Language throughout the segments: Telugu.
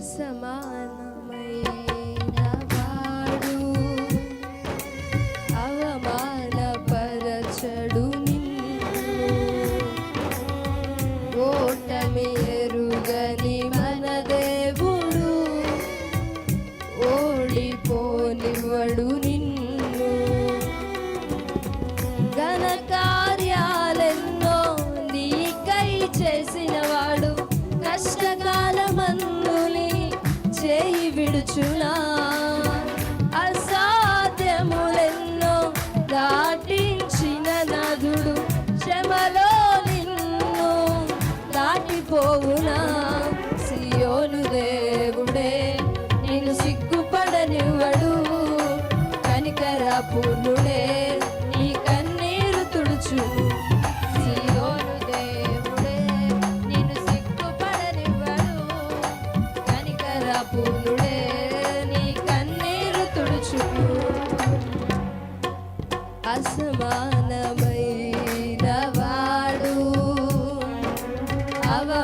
समानमयी না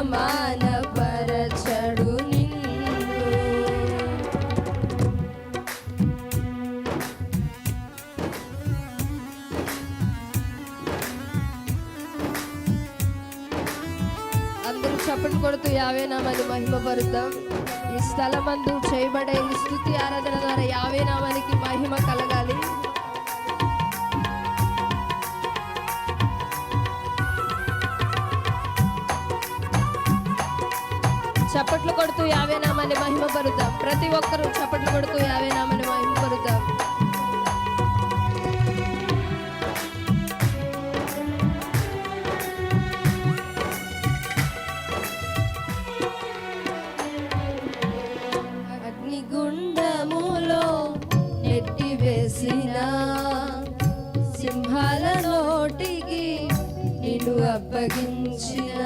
అవమానపరచడు నిన్ను. అందరూ చప్పట్లు కొడుతూ యావే నామాన్ని మహిమపరుద్దాం. ఈ స్థలమందు చేయబడే స్థుతి ఆరాధన ద్వారా యావే నామానికి మహిమ కలగాలి. చప్పట్లు కొడుతూ యావే నామాన్ని మహిమపరుద్దాం. ప్రతి ఒక్కరూ చప్పట్లు కొడుతూ యావే నామాన్ని మహిమపరుద్దాం. అగ్నిగుండములో నెట్టివేసిన సింహాల నోటికి నిన్ను అప్పగించిన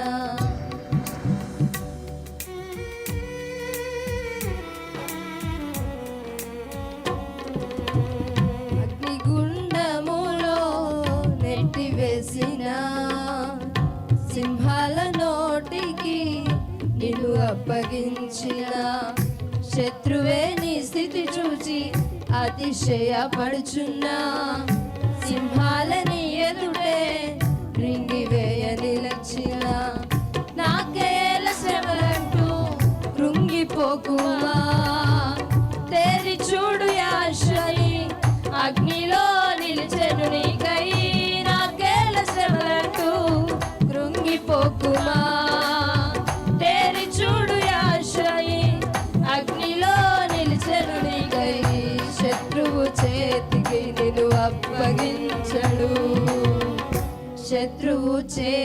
అప్పగించిన శత్రువే నీ స్థితి చూచి అతిశయపడుచున్నా. సింహాలని ఎదుటే రింగివేయ నిలచిన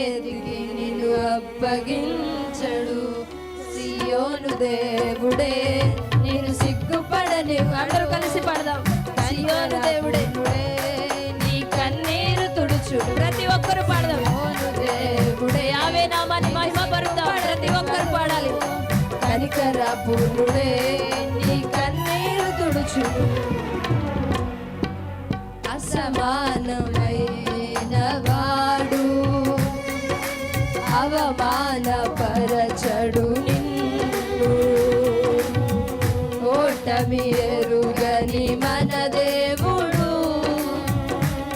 చేతికి నిన్ను అప్పగించడు. సియోను దేవుడే నేను సిగ్గుపడని అందరూ కలిసి పడదాం. సియోను దేవుడే నీ కన్నీరు తుడుచు. ప్రతి ఒక్కరు పాడదాం. ఓను దేవుడే ఆవే నామాన్ని మహిమ పరుద్దాం ప్రతి ఒక్కరు పాడాలి. కనికర పూర్ణుడే నీ కన్నీరు తుడుచు. అసమానమే అవమానపరచడు నిన్ను. ఓటమి ఎరుగని మన దేవుడు.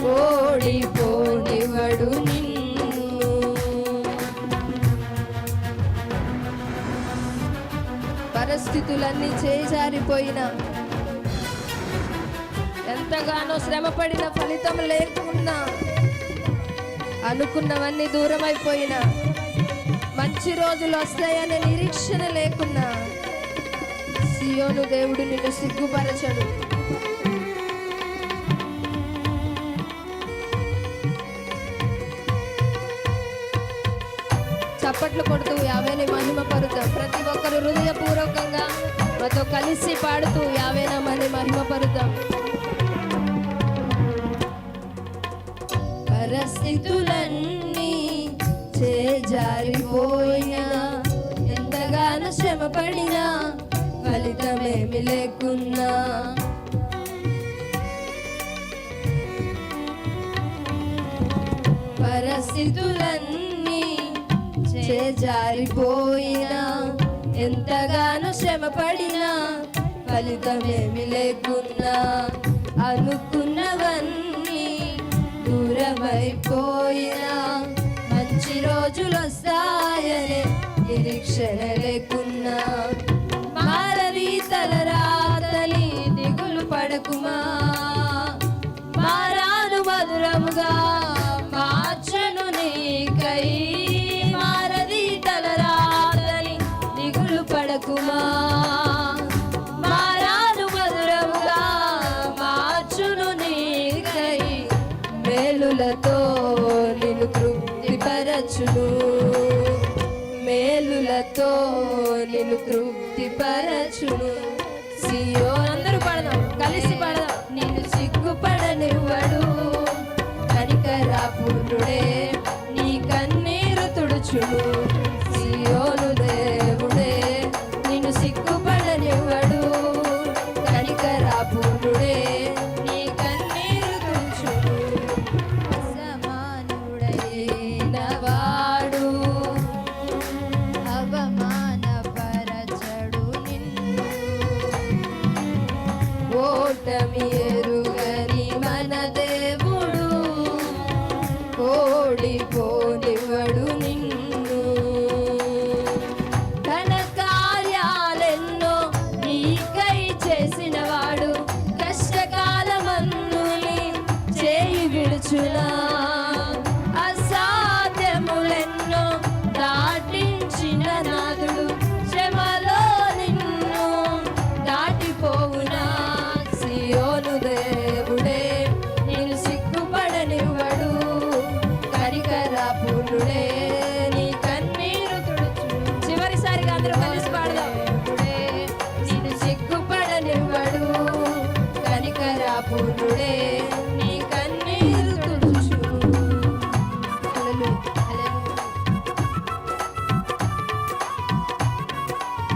ఓడిపోనివడు నిన్ను. పరిస్థితులన్నీ చేజారిపోయినా ఎంతగానో శ్రమపడిన ఫలితం లేకున్నా అనుకున్నవన్నీ దూరమైపోయినా మంచి రోజులు వస్తాయనే నిరీక్షణ లేకున్నా సియోను దేవుడు నిన్ను సిగ్గుపరచడు. చప్పట్లు కొడుతూ యావేని మహిమపరుతాం ప్రతి ఒక్కరు హృదయపూర్వకంగా మాతో కలిసి పాడుతూ యావేనామని మహిమపరుతాం పరుతాం. చే జారిపోయినా ఎంతగానో శ్రమ పడినా ఫలితమేమి లేకున్నా. పరిస్థితులన్నీ చేజారిపోయినా ఎంతగానో శ్రమ పడినా ఫలితమేమి లేకున్నా. అనుకున్నవన్నీ దూరమైపోయినా నిరీక్షణ లేకున్నా మారని తలరాతలి దిగులు పడకుమా? మారాను మధురముగా మార్చను నీకై మారది తలరాతలి దిగులు పడకుమా? మారాను మధురముగా మార్చును నీకై మేలులతో నిన్ను తృప్తిపరచును. మేలులతో నిన్ను తృప్తిపరచును. సియో అందరూ పడదాం కలిసి పడదాం. నిన్ను సిగ్గుపడనివ్వడు కనికరాపురుడే నీ ఎరుగని